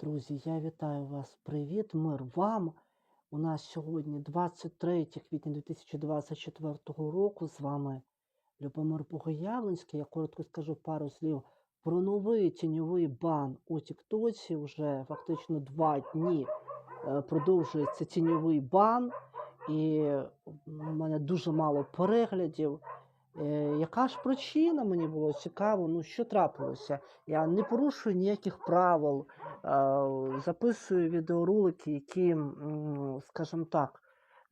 Друзі, я вітаю вас. Привіт, мир вам. У нас сьогодні 23 квітня 2024 року. З вами Любомир Богоявленський. Я коротко скажу пару слів про новий тіньовий бан у Тіктоці. Вже фактично два дні е, продовжується тіньовий бан, і в мене дуже мало переглядів. Е, Яка ж причина мені було цікаво? Ну що трапилося? Я не порушую ніяких правил, записую відеоролики, які, скажімо так,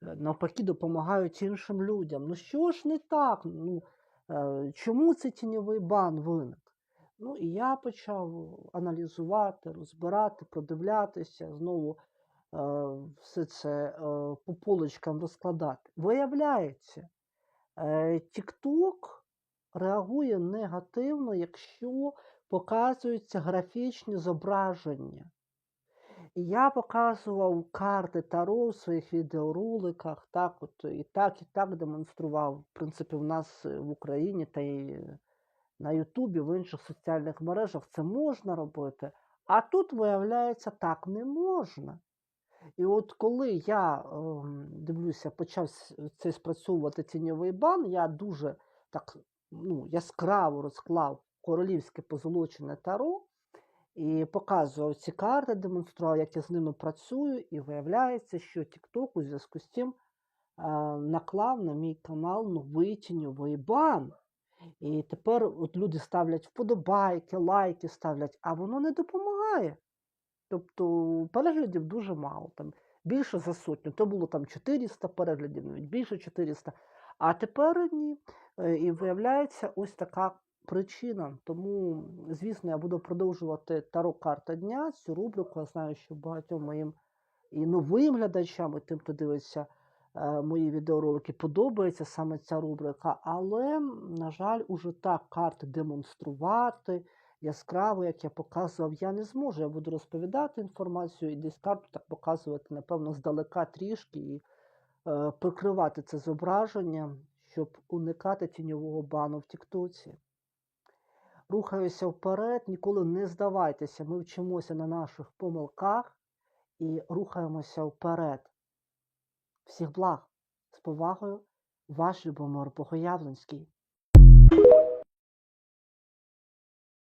е, навпаки, допомагають іншим людям. Ну що ж не так? Ну, е, чому цей тіньовий бан виник? Ну і я почав аналізувати, розбирати, продивлятися, знову е, все це по полочкам розкладати. Виявляється, TikTok реагує негативно, якщо показуються графічні зображення. І я показував карти Таро в своїх відеороликах, так от і так, і так демонстрував. В принципі, в нас е, в Україні та й на Ютубі, в інших соціальних мережах це можна робити. А тут, виявляється, так не можна. І от коли я ем, дивлюся, почав цей спрацьовувати тіньовий бан, я дуже так ну, яскраво розклав королівське позолочене таро і показував ці карти, демонстрував, як я з ними працюю, і виявляється, що TikTok у зв'язку з цим е, наклав на мій канал новий тіньовий бан. І тепер от люди ставлять вподобайки, лайки ставлять, а воно не допомагає. Тобто переглядів дуже мало, там більше за сотню. То було там 400 переглядів, навіть більше 400. А тепер ні. Е, І виявляється ось така причина. Тому, звісно, я буду продовжувати таро карта дня, цю рубрику. Я знаю, що багатьом моїм і новим глядачам, і тим, хто дивиться е, мої відеоролики, подобається саме ця рубрика. Але, на жаль, уже так карти демонструвати яскраво, як я показував, я не зможу. Я буду розповідати інформацію і десь карту так показувати, напевно, здалека трішки і прикривати це зображення, щоб уникати тіньового бану в Тіктоці. Рухаюся вперед, ніколи не здавайтеся. Ми вчимося на наших помилках і рухаємося вперед. Всіх благ! З повагою, ваш Любомир Богоявленський.